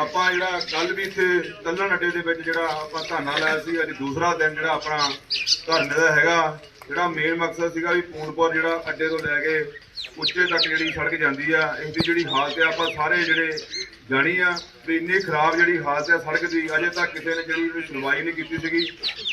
ਆਪਾਂ ਜਿਹੜਾ ਕੱਲ ਵੀ ਇੱਥੇ ਕੱਲਣ ਅੱਡੇ ਦੇ ਵਿੱਚ ਜਿਹੜਾ ਆਪਾਂ ਧਰਨਾ ਲਾਇਆ ਸੀ, ਅੱਜ ਦੂਸਰਾ ਦਿਨ ਜਿਹੜਾ ਆਪਣਾ ਧਰਨੇ ਦਾ ਹੈਗਾ, ਜਿਹੜਾ ਮੇਨ ਮਕਸਦ ਸੀਗਾ ਵੀ ਪੂਨਪੁਰ ਜਿਹੜਾ ਅੱਡੇ ਤੋਂ ਲੈ ਕੇ ਉੱਚੇ ਤੱਕ ਜਿਹੜੀ ਸੜਕ ਜਾਂਦੀ ਆ ਇਸ ਦੀ ਜਿਹੜੀ ਹਾਲਤ ਆ, ਆਪਾਂ ਸਾਰੇ ਜਿਹੜੇ ਜਾਣੀ ਆ ਵੀ ਇੰਨੀ ਖਰਾਬ ਜਿਹੜੀ ਹਾਲਤ ਆ ਸੜਕ ਦੀ, ਅਜੇ ਤੱਕ ਕਿਸੇ ਨੇ ਜਿਹੜੀ ਵੀ ਸੁਣਵਾਈ ਨਹੀਂ ਕੀਤੀ ਸੀਗੀ।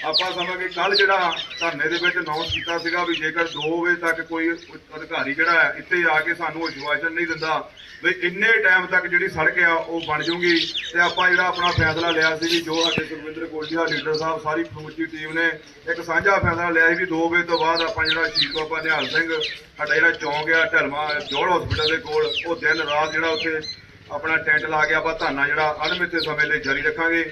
ਆਪਾਂ ਸਮਝਾਂਗੇ ਕੱਲ ਜਿਹੜਾ ਧਰਨੇ ਦੇ ਵਿੱਚ ਅਨਾਉਂਸ ਕੀਤਾ ਸੀਗਾ ਵੀ ਜੇਕਰ 2 ਵਜੇ ਤੱਕ ਕੋਈ ਅਧਿਕਾਰੀ ਜਿਹੜਾ ਹੈ ਇੱਥੇ ਆ ਕੇ ਸਾਨੂੰ ਅਸ਼ਵਾਸਨ ਨਹੀਂ ਦਿੰਦਾ, ਵੀ ਇੰਨੇ ਟਾਈਮ ਤੱਕ ਜਿਹੜੀ ਸੜਕ ਆ ਉਹ ਬਣ ਜੂਗੀ। ਤੇ ਆਪਾਂ ਜਿਹੜਾ ਆਪਣਾ ਫੈਸਲਾ ਲਿਆ ਸੀ ਵੀ ਜੋ ਸਾਡੇ ਸੁਖਵਿੰਦਰ ਕੋਲੀਆ ਲੀਡਰ ਸਾਹਿਬ, ਸਾਰੀ ਸਮੁੱਚੀ ਟੀਮ ਨੇ ਇੱਕ ਸਾਂਝਾ ਫੈਸਲਾ ਲਿਆ ਸੀ ਵੀ 2 ਵਜੇ ਤੋਂ ਬਾਅਦ ਆਪਾਂ ਜਿਹੜਾ ਸ਼ਹੀਦ ਬਾਬਾ ਨਿਹਾਲ ਸਿੰਘ, ਸਾਡਾ ਜਿਹੜਾ ਚੌਂਕ ਆ ਢਲਮਾ ਜੋੜ ਹਸਪੀਟਲ ਦੇ ਕੋਲ, ਉਹ ਦਿਨ ਰਾਤ ਜਿਹੜਾ ਉੱਥੇ ਆਪਣਾ ਟੈਂਟ ਲਾ ਕੇ ਆਪਾਂ ਧਰਨਾ ਜਿਹੜਾ ਅਣਮਿੱਥੇ ਸਮੇਂ ਲਈ ਜਾਰੀ ਰੱਖਾਂਗੇ।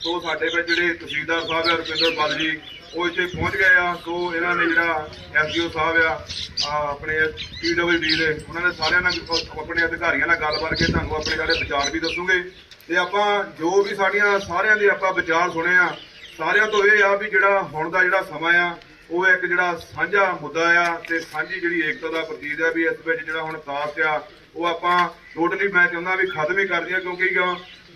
ਸੋ ਸਾਡੇ ਵਿੱਚ ਜਿਹੜੇ ਤਹਿਸੀਲਦਾਰ ਸਾਹਿਬ ਆ, ਰੁਪਿੰਦਰ ਬਲ ਜੀ, ਉਹ ਇੱਥੇ ਪਹੁੰਚ ਗਏ ਆ। ਸੋ ਇਹਨਾਂ ਨੇ ਜਿਹੜਾ ਐਸਡੀਓ ਸਾਹਿਬ ਆ ਆ ਆਪਣੇ ਪੀਡਬਲਯੂਡੀ ਦੇ, ਉਹਨਾਂ ਨੇ ਸਾਰਿਆਂ ਨਾਲ ਆਪਣੇ ਅਧਿਕਾਰੀਆਂ ਨਾਲ ਗੱਲ ਕਰਕੇ ਤੁਹਾਨੂੰ ਆਪਣੇ ਜਿਹੜੇ ਵਿਚਾਰ ਵੀ ਦੱਸੂਗੇ। ਤੇ ਆਪਾਂ ਜੋ ਵੀ ਸਾਡੀਆਂ ਸਾਰਿਆਂ ਦੇ ਆਪਾਂ ਵਿਚਾਰ ਸੁਣੇ ਆ, ਸਾਰਿਆਂ ਤੋਂ ਇਹ ਆ ਵੀ ਜਿਹੜਾ ਹੁਣ ਦਾ ਜਿਹੜਾ ਸਮਾਂ ਆ, ਉਹ ਇੱਕ ਜਿਹੜਾ ਸਾਂਝਾ ਮੁੱਦਾ ਆ ਤੇ ਸਾਂਝੀ ਜਿਹੜੀ ਏਕਤਾ ਦਾ ਪ੍ਰਤੀਕ ਆ ਵੀ ਇਸ ਵਿੱਚ ਜਿਹੜਾ ਹੁਣ ਕਾਸਟ ਆ ਉਹ ਆਪਾਂ ਟੋਟਲੀ ਮੈਂ ਚਾਹੁੰਦਾ ਵੀ ਖਤਮ ਹੀ ਕਰ ਦਈਏ, ਕਿਉਂਕਿ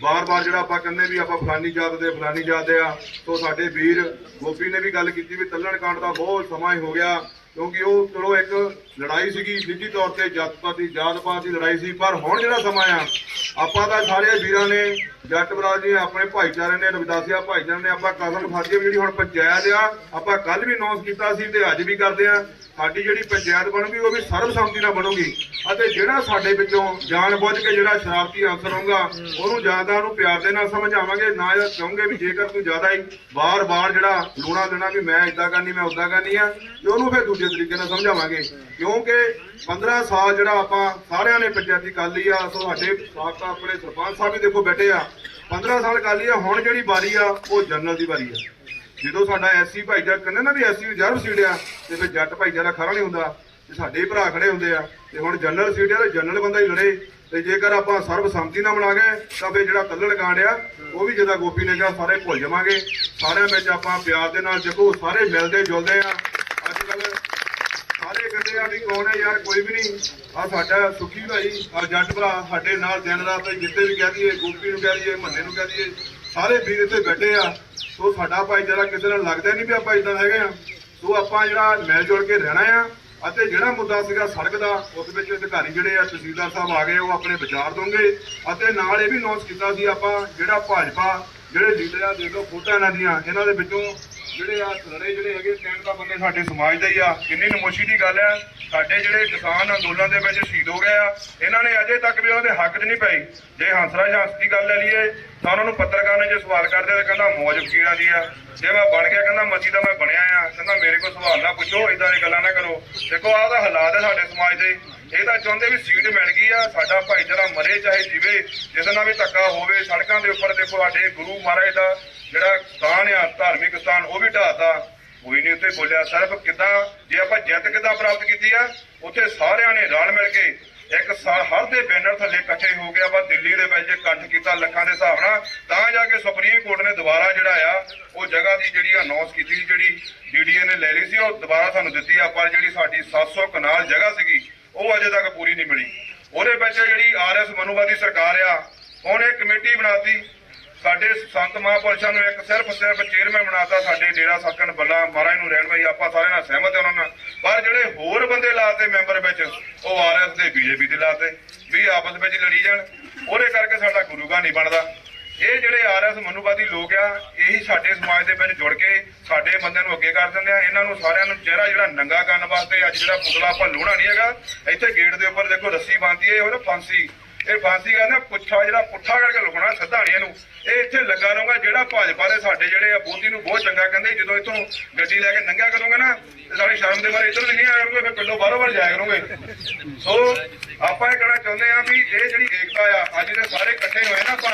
ਵਾਰ ਵਾਰ ਜਿਹੜਾ ਆਪਾਂ ਕਹਿੰਦੇ ਵੀ ਆਪਾਂ ਫਲਾਨੀ ਜਾਤ ਦੇ ਫਲਾਨੀ ਜਾਤ ਦੇ ਆ ਤੋਂ ਸਾਡੇ ਵੀਰ ਗੋਪੀ ਨੇ ਵੀ ਗੱਲ ਕੀਤੀ ਵੀ ਤੱਲਣ ਕਾਂਡ ਦਾ ਬਹੁਤ ਸਮਾਂ ਹੀ ਹੋ ਗਿਆ, ਕਿਉਂਕਿ ਉਹ ਚਲੋ ਇੱਕ ਲੜਾਈ ਸੀਗੀ ਨਿੱਜੀ ਤੌਰ ਤੇ ਜਾਤ ਪਾਤ ਦੀ ਜਾਤ ਪਾਤ ਦੀ ਲੜਾਈ ਸੀ, ਪਰ ਹੁਣ ਜਿਹੜਾ ਸਮਾਂ ਆ, ਆਪਾਂ ਤਾਂ ਸਾਰੇ ਵੀਰਾਂ ਨੇ ਜੱਟ ਬਰਾਜ ਜੀ, ਆਪਣੇ ਭਾਈਚਾਰੇ ਨੇ ਰਵਿਦਾਸੀਆ ਭਾਈਚਾਰੇ ਨੇ ਆਪਾਂ ਕਦਮ ਖਾਧੀ ਜਿਹੜੀ ਹੁਣ ਪੰਚਾਇਤ ਆ, ਆਪਾਂ ਕੱਲ ਵੀ ਅਨਾਉਂਸ ਕੀਤਾ ਸੀ ਤੇ ਅੱਜ ਵੀ ਕਰਦੇ ਆ। ਸਾਡੀ ਜਿਹੜੀ ਪੰਚਾਇਤ ਬਣੂਗੀ, ਉਹ ਵੀ ਸਰਬਸੰਮਤੀ ਨਾਲ ਬਣੂਗੀ। ਅਤੇ ਜਿਹੜਾ ਸਾਡੇ ਵਿੱਚੋਂ ਜਾਣ ਬੁੱਝ ਕੇ ਜਿਹੜਾ ਸ਼ਰਾਰਤੀ ਅਫਸਰ ਹੋਊਗਾ, ਉਹਨੂੰ ਜ਼ਿਆਦਾ ਉਹਨੂੰ ਪਿਆਰ ਦੇ ਨਾਲ ਸਮਝਾਵਾਂਗੇ, ਨਾ ਇਹ ਵੀ ਜੇਕਰ ਤੂੰ ਜ਼ਿਆਦਾ ਹੀ ਬਾਰ-ਬਾਰ ਜਿਹੜਾ ਲੋਣਾ ਦੇਣਾ ਵੀ ਮੈਂ ਇਦਾਂ ਕਰਨੀ, ਮੈਂ ਉਦਾਂ ਕਰਨੀ ਆ, ਤੇ ਉਹਨੂੰ ਫਿਰ ਦੂਜੇ ਤਰੀਕੇ ਨਾਲ ਸਮਝਾਵਾਂਗੇ। ਕਿਉਂਕਿ 15 ਸਾਲ ਜਿਹੜਾ ਆਪਾਂ ਸਾਰਿਆਂ ਨੇ ਪੰਚਾਇਤੀ ਕਰ ਲਈ ਆ, ਸੋ ਸਾਡੇ ਸਾਬਕਾ ਆਪਣੇ ਸਰਪੰਚ ਸਾਹਿਬ ਵੀ ਦੇਖੋ ਬੈਠੇ ਆ। 15 ਸਾਲ ਕਰ ਲਈ ਹੁਣ ਜਿਹੜੀ ਵਾਰੀ ਆ, ਉਹ ਜਨਰਲ ਦੀ ਵਾਰੀ ਆ। ਜਦੋਂ ਸਾਡਾ ਐਸਸੀ ਭਾਈਚਾਰਾ ਕਹਿੰਦੇ ਨਾ ਵੀ ਐਸਸੀ ਰਿਜ਼ਰਵ ਸੀਟ ਆ, ਤੇ ਫਿਰ ਜੱਟ ਭਾਈਚਾਰਾ ਖੜਾ ਨਹੀਂ ਹੁੰਦਾ, ਤੇ ਸਾਡੇ ਭਰਾ ਖੜੇ ਹੁੰਦੇ ਆ, ਤੇ ਹੁਣ ਜਨਰਲ ਸੀਟ ਆ, ਤੇ ਜਨਰਲ ਬੰਦਾ ਹੀ ਲੜੇ। ਤੇ ਜੇਕਰ ਆਪਾਂ ਸਰਬਸੰਮਤੀ ਨਾਲ ਬਣਾ ਗਏ, ਤਾਂ ਫਿਰ ਜਿਹੜਾ ਕੱਲੜ ਕਾਂਡ ਆ, ਉਹ ਵੀ ਜਿੱਦਾਂ ਗੋਪੀ ਨੇ ਕਿਹਾ, ਸਾਰੇ ਭੁੱਲ ਜਾਵਾਂਗੇ। ਸਾਰਿਆਂ ਵਿੱਚ ਆਪਾਂ ਪਿਆਰ ਦੇ ਨਾਲ ਦੇਖੋ ਸਾਰੇ ਮਿਲਦੇ ਜੁਲਦੇ ਆ। ਅੱਜ ਕੱਲ੍ਹ ਸਾਰੇ ਕਹਿੰਦੇ ਆ ਵੀ ਕੌਣ ਹੈ ਯਾਰ, ਕੋਈ ਵੀ ਨਹੀਂ। ਆ ਸਾਡਾ ਸੁਖੀ ਭਾਈ ਆ ਜੱਟ ਭਰਾ ਸਾਡੇ ਨਾਲ ਦਿਨ ਰਾਤ ਜਿੱਤੇ ਵੀ ਕਹਿ ਦਈਏ, ਗੋਪੀ ਨੂੰ ਕਹਿ ਦਈਏ, ਮੰਨੇ ਨੂੰ ਕਹਿ ਦਈਏ, ਸਾਰੇ ਵੀਰ ਇੱਥੇ ਬੈਠੇ ਆ। ਸੋ ਸਾਡਾ ਭਾਈਚਾਰਾ ਕਿਸੇ ਨਾਲ ਲੱਗਦਾ ਨਹੀਂ ਵੀ ਆਪਾਂ ਇਦਾਂ ਹੈਗੇ ਆ। ਸੋ ਆਪਾਂ ਜਿਹੜਾ ਮਿਲ ਜੁਲ ਕੇ ਰਹਿਣਾ ਆ, ਅਤੇ ਜਿਹੜਾ ਮੁੱਦਾ ਸੀਗਾ ਸੜਕ ਦਾ, ਉਸ ਵਿੱਚ ਅਧਿਕਾਰੀ ਜਿਹੜੇ ਆ, ਤਹਿਸੀਲਦਾਰ ਸਾਹਿਬ ਆ ਗਏ, ਉਹ ਆਪਣੇ ਵਿਚਾਰ ਦੋਗੇ। ਅਤੇ ਨਾਲ ਇਹ ਵੀ ਅਨਾਉਂਸ ਕੀਤਾ ਸੀ ਆਪਾਂ, ਜਿਹੜਾ ਭਾਜਪਾ, ਜਿਹੜੇ ਲੀਡਰ ਆ ਦੇਖੋ ਫੋਟੋ ਇਹਨਾਂ ਦੀਆਂ, ਇਹਨਾਂ ਦੇ ਵਿੱਚੋਂ ਜਿਹੜੇ ਆ ਲੜੇ ਜਿਹੜੇ ਹੈਗੇ ਸਟੈਂਡ ਦਾ ਬੰਦੇ ਸਾਡੇ ਸਮਾਜ ਦਾ ਹੀ ਆ। ਕਿੰਨੀ ਨਮੋਸ਼ੀ ਦੀ ਗੱਲ ਆ ਸਾਡੇ ਜਿਹੜੇ ਕਿਸਾਨ ਅੰਦੋਲਨ ਦੇ ਵਿੱਚ ਸ਼ਹੀਦ ਹੋ ਗਏ ਆ, ਇਹਨਾਂ ਨੇ ਅਜੇ ਤੱਕ ਵੀ ਉਹਨਾਂ ਹੱਕ 'ਚ ਨਹੀਂ ਪਾਈ ਜੇ ਹੰਸਰਾਜ ਹੰਸ ਦੀ ਗੱਲ ਲੈ ਲਈਏ, ਤਾਂ ਉਹਨਾਂ ਨੂੰ ਪੱਤਰਕਾਰ ਨੇ ਜੇ ਸਵਾਲ ਕਰਦੇ ਤਾਂ ਕਹਿੰਦਾ ਮੌਜ ਵਕੀਲਾਂ ਦੀ ਆ। ਜੇ ਮੈਂ ਬਣ ਗਿਆ, ਕਹਿੰਦਾ ਮੱਛੀ ਦਾ ਮੈਂ ਬਣਿਆ ਆ। ਕਹਿੰਦਾ ਮੇਰੇ ਕੋਲ ਸਵਾਲ ਨਾ ਪੁੱਛੋ ਇਦਾਂ ਦੀ ਗੱਲਾਂ ਨਾ ਕਰੋ। ਦੇਖੋ, ਆਹ ਦਾ ਹਾਲਾਤ ਹੈ ਸਾਡੇ ਸਮਾਜ ਦੇ। ਇਹ ਤਾਂ ਚਾਹੁੰਦੇ ਵੀ ਸੀਟ ਮਿਲ ਗਈ ਆ। ਸਾਡਾ ਭਾਈਚਾਰਾ ਮਰੇ ਚਾਹੇ ਜਿਵੇ ਜਿਹਦੇ ਨਾਲ ਵੀ ਧੱਕਾ ਹੋਵੇ, ਸੜਕਾਂ ਦੇ ਉੱਪਰ ਦੇਖੋ ਸਾਡੇ ਗੁਰੂ ਮਹਾਰਾਜ ਦਾ ਜਿਹੜਾ ਸਥਾਨ ਆ, ਧਾਰਮਿਕ ਸਥਾਨ, ਉਹ ਵੀ ਢਾਤਾ ਕੋਈ ਨਹੀਂ ਉੱਥੇ ਬੋਲਿਆ ਸਿਰਫ ਕਿਦਾਂ, ਜੇ ਆਪਾਂ ਜਿੱਤ ਕਿਦਾਂ ਪ੍ਰਾਪਤ ਕੀਤੀ ਆ, ਉੱਥੇ ਸਾਰਿਆਂ ਨੇ ਰਲ ਮਿਲ ਕੇ ਇੱਕ ਹਰ ਦੇ ਬੈਨਰ ਥੱਲੇ ਇਕੱਠੇ ਹੋ ਕੇ ਆਪਾਂ ਦਿੱਲੀ ਦੇ ਵਿੱਚ ਇਕੱਠ ਕੀਤਾ ਲੱਖਾਂ ਦੇ ਹਿਸਾਬ ਨਾਲ। ਤਾਂ ਜਾ ਕੇ ਸੁਪਰੀਮ ਕੋਰਟ ਨੇ ਦੁਬਾਰਾ ਜਿਹੜਾ ਆ, ਉਹ ਜਗ੍ਹਾ ਦੀ ਜਿਹੜੀ ਅਨਾਉਂਸ ਕੀਤੀ ਸੀ ਜਿਹੜੀ ਡੀਡੀਏ ਨੇ ਲੈ ਲਈ ਸੀ, ਉਹ ਦੁਬਾਰਾ ਸਾਨੂੰ ਦਿੱਤੀ ਆ, ਪਰ ਜਿਹੜੀ ਸਾਡੀ 700 ਕਨਾਲ ਜਗ੍ਹਾ ਸੀਗੀ, ਉਹ ਅਜੇ ਤੱਕ ਪੂਰੀ ਨਹੀਂ ਮਿਲੀ। ਉਹਦੇ ਵਿੱਚ ਜਿਹੜੀ ਆਰਐਸ ਮਨੂਵਾਦੀ ਸਰਕਾਰ ਆ, ਉਹਨੇ ਕਮੇਟੀ ਬਣਾਤੀ ਸਾਡੇ ਸੰਤ ਮਹਾਂਪੁਰਸ਼ਾਂ ਨੂੰ ਇੱਕ ਸਿਰਫ ਸਿਰਫ ਚੇਅਰਮੈਨ ਬਣਾਤਾ ਸਾਡੇ ਡੇਰਾ ਸੱਕਣ ਬੱਲਾ ਮਹਾਰਾਜ ਨੂੰ ਰਹਿਣ ਬਈ ਆਪਾਂ ਸਾਰੇ ਨਾਲ ਸਹਿਮਤ ਹਾਂ ਉਹਨਾਂ ਨਾਲ। ਪਰ ਜਿਹੜੇ ਹੋਰ ਬੰਦੇ ਲਾਤੇ ਮੈਂਬਰ ਵਿੱਚ, ਉਹ ਆਰਐਸ ਦੇ ਬੀਜੇਪੀ ਦੇ ਲਾਤੇ, ਵੀ ਆਪਸ ਵਿੱਚ ਲੜੀ ਜਾਣ। ਉਹਦੇ ਕਰਕੇ ਸਾਡਾ ਗੁਰੂਗਾ ਨਹੀਂ ਬਣਦਾ। ਇਹ ਜਿਹੜੇ ਆਰਐਸ ਮਨੁਵਾਦੀ ਲੋਕ ਆ, ਇਹੀ ਸਾਡੇ ਸਮਾਜ ਦੇ ਵਿੱਚ ਜੁੜ ਕੇ ਸਾਡੇ ਬੰਦਿਆਂ ਨੂੰ ਅੱਗੇ ਕਰ ਦਿੰਦੇ ਆ। ਇਹਨਾਂ ਨੂੰ ਸਾਰਿਆਂ ਨੂੰ ਚਿਹਰਾ ਜਿਹੜਾ ਨੰਗਾ ਕਰਨ ਵਾਸਤੇ ਅੱਜ ਜਿਹੜਾ ਪੁਤਲਾ ਆਪਾਂ ਲੋਣਾ ਨਹੀਂ ਹੈਗਾ, ਇੱਥੇ ਗੇਟ ਦੇ ਉੱਪਰ ਦੇਖੋ ਰੱਸੀ ਬੰਨ੍ਹਦੀ ਹੈ ਉਹ ਨਾ ਫਾਂਸੀ ਇਹ ਫਾਂਸੀ ਕਹਿੰਦਾ ਪੁੱਛਾ ਜਿਹੜਾ ਪੁੱਠਾ ਕਰਕੇ ਲੁਕਣਾ ਸਿੱਧਾ ਨਹੀਂ ਇਹ ਇੱਥੇ ਲੱਗਾ ਰਹੂਗਾ, ਜਿਹੜਾ ਭਾਜਪਾ ਦੇ ਸਾਡੇ ਜਿਹੜੇ ਆ ਬੋਧੀ ਨੂੰ ਬਹੁਤ ਚੰਗਾ ਕਹਿੰਦੇ, ਜਦੋਂ ਇੱਥੋਂ ਗੱਡੀ ਲੈ ਕੇ ਨੰਗਾ ਕਰੋਗੇ ਨਾ, ਤੇ ਸਾਡੀ ਸ਼ਰਮ ਦੇ ਮਾਰੇ, ਇੱਧਰ ਨਹੀਂ ਆਇਆ ਫਿਰ ਪਿੰਡੋਂ ਬਾਹਰੋਂ ਬਾਹਰ ਜਾਇਆ ਕਰੋਗੇ। ਸੋ, ਆਪਾਂ ਇਹ ਕਹਿਣਾ ਚਾਹੁੰਦੇ ਆ ਵੀ ਇਹ ਜਿਹੜੀ ਏਕਤਾ ਆ, ਅੱਜ ਦੇ ਸਾਰੇ ਇਕੱਠੇ ਹੋਏ ਨਾ ਆਪਾਂ।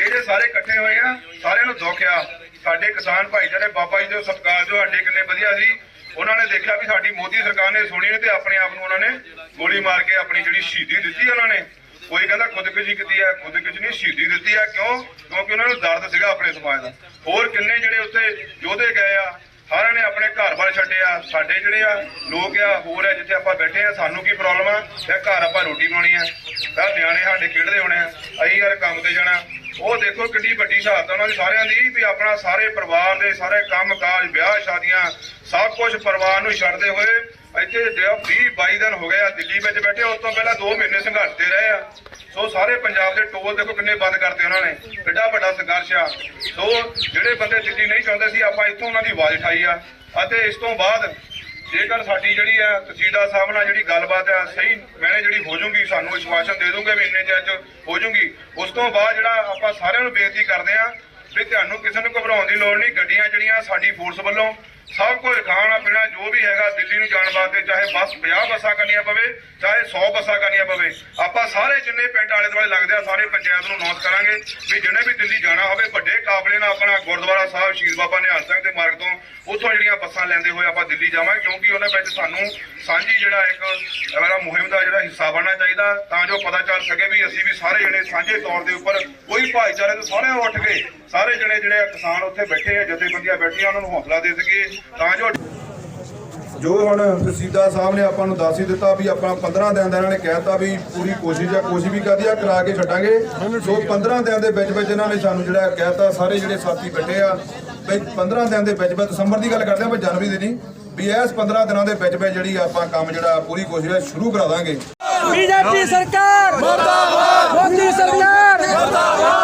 ਇਹ ਸਾਰੇ ਇਕੱਠੇ ਹੋਏ ਆ, ਸਾਰਿਆਂ ਨੂੰ ਦੁੱਖ ਆ। ਸਾਡੇ ਕਿਸਾਨ ਭਾਈਚਾਰੇ, ਬਾਬਾ ਜੀ ਦੇ ਸਤਿਕਾਰ ਜੋ ਸਾਡੇ ਕਿੰਨੇ ਵਧੀਆ ਸੀ। ਉਹਨਾਂ ਨੇ ਦੇਖਿਆ ਵੀ ਸਾਡੀ ਮੋਦੀ ਸਰਕਾਰ ਨੇ ਸੁਣੀ ਤੇ ਆਪਣੇ ਆਪ ਨੂੰ ਉਹਨਾਂ ਨੇ ਗੋਲੀ ਮਾਰ ਕੇ ਆਪਣੀ ਜਿਹੜੀ ਸ਼ਹੀਦੀ ਦਿੱਤੀ ਉਹਨਾਂ ਨੇ। ਕੋਈ ਕਹਿੰਦਾ ਖੁਦਕੁਸ਼ੀ ਕੀਤੀ ਹੈ, ਖੁਦਕੁਸ਼ੀ ਨਹੀਂ, ਸ਼ਹੀਦੀ ਦਿੱਤੀ ਆ ਕਿਉਂ? ਕਿਉਂਕਿ ਉਹਨਾਂ ਨੂੰ ਦਰਦ ਸੀਗਾ ਆਪਣੇ ਸਮਾਜ ਦਾ। ਹੋਰ ਕਿੰਨੇ ਜਿਹੜੇ ਉੱਥੇ ਯੋਧੇ ਗਏ ਆ, ਸਾਰਿਆਂ ਨੇ ਆਪਣੇ ਘਰ ਬਾਰ ਆ ਸਾਡੇ ਜਿਹੜੇ ਆ ਲੋਕ ਆ, ਹੋਰ ਆ, ਜਿੱਥੇ ਆਪਾਂ ਬੈਠੇ ਆ, ਸਾਨੂੰ ਕੀ ਪ੍ਰੋਬਲਮ ਆ? ਤੇ ਘਰ ਆਪਾਂ ਰੋਟੀ ਬਣਾਉਣੀ ਆ। ਤਾਂ ਨਿਆਣੇ ਸਾਡੇ ਖੇਡਦੇ ਹੋਣੇ ਆ। ਅਸੀਂ ਯਾਰ ਕੰਮ ਤੇ ਜਾਣਾ। ਉਹ ਦੇਖੋ ਕਿੰਨੀ ਵੱਡੀ ਸ਼ਹਾਦਤ ਉਹਨਾਂ ਦੀ ਸਾਰਿਆਂ ਦੀ ਵੀ ਆਪਣਾ ਸਾਰੇ ਪਰਿਵਾਰ ਦੇ ਸਾਰੇ ਕੰਮ ਕਾਜ ਵਿਆਹ ਸ਼ਾਦੀਆਂ, ਸਭ ਕੁਝ ਪਰਿਵਾਰ ਨੂੰ ਛੱਡਦੇ ਹੋਏ ਇੱਥੇ 20 22 ਦਿਨ ਹੋ ਗਏ ਆ ਦਿੱਲੀ ਵਿੱਚ ਬੈਠੇ ਉਸ ਤੋਂ ਪਹਿਲਾਂ 2 ਮਹੀਨੇ ਸੰਘਰਸ਼ ਤੇ ਰਹੇ ਆ। ਸੋ ਸਾਰੇ ਪੰਜਾਬ ਦੇ ਟੋਲ ਦੇਖੋ ਕਿੰਨੇ ਬੰਦ ਕਰਤੇ ਉਹਨਾਂ ਨੇ। ਕਿੱਡਾ ਵੱਡਾ ਸੰਘਰਸ਼ ਆ। ਸੋ ਜਿਹੜੇ ਬੰਦੇ ਦਿੱਲੀ ਨਹੀਂ ਚਾਹੁੰਦੇ ਸੀ, ਆਪਾਂ ਇੱਥੋਂ ਉਹਨਾਂ ਦੀ ਆਵਾਜ਼ ਉਠਾਈ ਆ। ਅਤੇ ਇਸ ਤੋਂ ਬਾਅਦ ਜੇਕਰ ਸਾਡੀ ਜਿਹੜੀ ਆ ਤਹਿਸੀਲਦਾਰ ਸਾਹਿਬ ਨਾਲ ਜਿਹੜੀ ਗੱਲਬਾਤ ਆ ਸਹੀ ਮੈਨੇ ਜਿਹੜੀ ਹੋ ਜੂਗੀ ਸਾਨੂੰ ਵਿਸ਼ਵਾਸਨ ਦੇ ਦੂੰਗੇ ਵੀ ਇੰਨੇ ਚਿਰ ਚ ਹੋ ਜੂਗੀ ਉਸ ਤੋਂ ਬਾਅਦ ਜਿਹੜਾ ਆਪਾਂ ਸਾਰਿਆਂ ਨੂੰ ਬੇਨਤੀ ਕਰਦੇ ਆ ਵੀ ਤੁਹਾਨੂੰ ਕਿਸੇ ਨੂੰ ਘਬਰਾਉਣ ਦੀ ਲੋੜ ਨਹੀਂ, ਗੱਡੀਆਂ ਜਿਹੜੀਆਂ ਸਾਡੀ ਫੋਰਸ ਵੱਲੋਂ ਸਭ ਕੁਝ ਖਾਣਾ ਪੀਣਾ ਜੋ ਵੀ ਹੈਗਾ ਦਿੱਲੀ ਨੂੰ ਜਾਣ ਵਾਸਤੇ, ਚਾਹੇ ਬੱਸ 50 ਬੱਸਾਂ ਕਰਨੀਆਂ ਪਵੇ, ਚਾਹੇ 100 ਬੱਸਾਂ ਕਰਨੀਆਂ ਪਵੇ, ਆਪਾਂ ਸਾਰੇ ਜਿੰਨੇ ਪਿੰਡ ਆਲੇ ਦੁਆਲੇ ਲੱਗਦੇ ਆ, ਸਾਰੇ ਪੰਚਾਇਤ ਨੂੰ ਨੋਟ ਕਰਾਂਗੇ ਵੀ ਜਿਹਨੇ ਵੀ ਦਿੱਲੀ ਜਾਣਾ ਹੋਵੇ, ਵੱਡੇ ਕਾਫਲੇ ਨਾਲ ਆਪਣਾ ਗੁਰਦੁਆਰਾ ਸਾਹਿਬ, ਸ਼ਹੀਦ ਬਾਬਾ ਨਿਹਾਲ ਸਿੰਘ ਦੇ ਮਾਰਗ ਤੋਂ ਉੱਥੋਂ ਜਿਹੜੀਆਂ ਬੱਸਾਂ ਲੈਂਦੇ ਹੋਏ ਆਪਾਂ ਦਿੱਲੀ ਜਾਵਾਂਗੇ, ਕਿਉਂਕਿ ਉਹਨਾਂ ਵਿੱਚ ਸਾਨੂੰ ਸਾਂਝੀ ਜਿਹੜਾ ਇੱਕ ਮੇਰਾ ਮੁਹਿੰਮ ਦਾ ਜਿਹੜਾ ਹਿੱਸਾ ਬਣਨਾ ਚਾਹੀਦਾ, ਤਾਂ ਜੋ ਪਤਾ ਚੱਲ ਸਕੇ ਵੀ ਅਸੀਂ ਵੀ ਸਾਰੇ ਜਣੇ ਸਾਂਝੇ ਤੌਰ ਦੇ ਉੱਪਰ ਕੋਈ ਭਾਈਚਾਰੇ ਤੋਂ ਸਾਰੇ ਉੱਠ ਕੇ, ਸਾਰੇ ਜਣੇ ਜਿਹੜੇ ਕਿਸਾਨ ਉੱਥੇ ਬੈਠੇ ਆ, ਜਥੇਬੰਦੀਆਂ ਬੈਠੀਆਂ, ਉਹਨਾਂ ਨੂੰ ਹੌਸਲਾ ਦੇ ਸਕੀਏ। ਜੋ ਹੁਣ ਤਹਿਸੀਲਦਾਰ ਸਾਹਿਬ ਨੇ ਆਪਾਂ ਨੂੰ ਦੱਸ ਹੀ ਦਿੱਤਾ ਵੀ ਆਪਾਂ 15 ਦਿਨ ਦਾ ਇਹਨਾਂ ਨੇ ਕਹਿਤਾ ਵੀ ਪੂਰੀ ਕੋਸ਼ਿਸ਼ ਆ ਕੋਸ਼ਿਸ਼ ਵੀ ਕਰਦੀ ਆ ਕਰਾ ਕੇ ਛੱਡਾਂਗੇ। ਸੋ 15 ਦਿਨ ਦੇ ਵਿੱਚ ਵਿੱਚ ਇਹਨਾਂ ਨੇ ਸਾਨੂੰ ਜਿਹੜਾ ਕਹਿਤਾ ਸਾਰੇ ਜਿਹੜੇ ਸਾਥੀ ਬੈਠੇ ਆ ਵੀ 15 ਦਿਨ ਦੇ ਵਿੱਚ ਵਿੱਚ ਦਸੰਬਰ ਦੀ ਗੱਲ ਕਰਦੇ ਆ ਪਰ ਜਨਵਰੀ ਦੀ ਨਹੀਂ ਵੀ ਇਸ 15 ਦਿਨਾਂ ਦੇ ਵਿੱਚ ਵਿੱਚ ਜਿਹੜੀ ਆਪਾਂ ਕੰਮ ਜਿਹੜਾ ਪੂਰੀ ਕੋਸ਼ਿਸ਼ ਸ਼ੁਰੂ ਕਰਾ ਦਾਂਗੇ। ਬੀਜੇਪੀ ਸਰਕਾਰ! ਮਰਦਾਬਾਦ! ਮੋਦੀ ਸਰਕਾਰ! ਮਰਦਾਬਾਦ